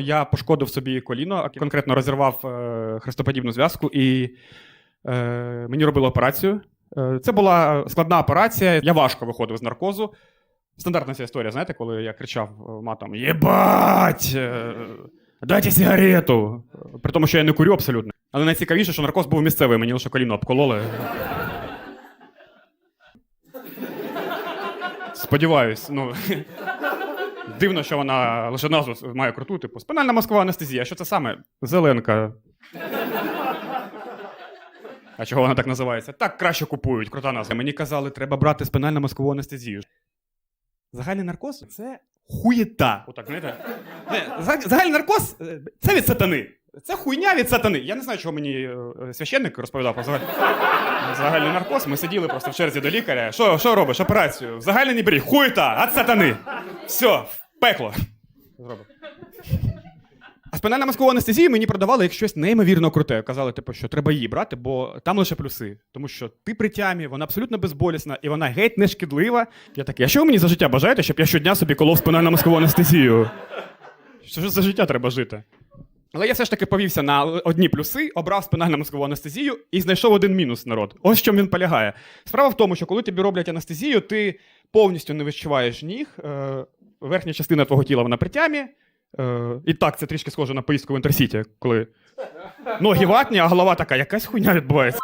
Я пошкодив собі коліно, конкретно розірвав е, хрестоподібну зв'язку, і е, мені робили операцію. Е, це була складна операція. Я важко виходив з наркозу. Стандартна ця історія, знаєте, коли я кричав е, матом: Єбать! е, Дайте сигарету! При тому, що я не курю абсолютно. Але найцікавіше, що наркоз був місцевий, мені лише коліно обкололи. Сподіваюсь, ну. Дивно, що вона лише назву має круту, типу, спинальна мозкова анестезія. Що це саме? Зеленка. А чого вона так називається? Так краще купують, крута назва. Мені казали, треба брати спинальну мозкову анестезію. Загальний наркоз це хуєта. Отак, знаєте? Загальний наркоз е, це від сатани. Це хуйня від сатани. Я не знаю, чого мені е, священник розповідав про загальний, наркоз. Ми сиділи просто в черзі до лікаря. Що, робиш? Операцію? Загальний не бери. Хуєта! Від сатани! Все, пекло. Зробив. А спинальна мозкова анестезія мені продавали як щось неймовірно круте. Казали, типу, що треба її брати, бо там лише плюси. Тому що ти при тямі, вона абсолютно безболісна і вона геть не шкідлива. Я такий, а що ви мені за життя бажаєте, щоб я щодня собі колов спинальну мозкову анестезію? Що ж за життя треба жити? Але я все ж таки повівся на одні плюси, обрав спинальну мозкову анестезію і знайшов один мінус народ. Ось в чому він полягає. Справа в тому, що коли тобі роблять анестезію, ти повністю не відчуваєш ніг, е, верхня частина твого тіла вона при тямі. Е, і так, це трішки схоже на поїздку в інтерсіті, коли ноги ватні, а голова така, якась хуйня відбувається.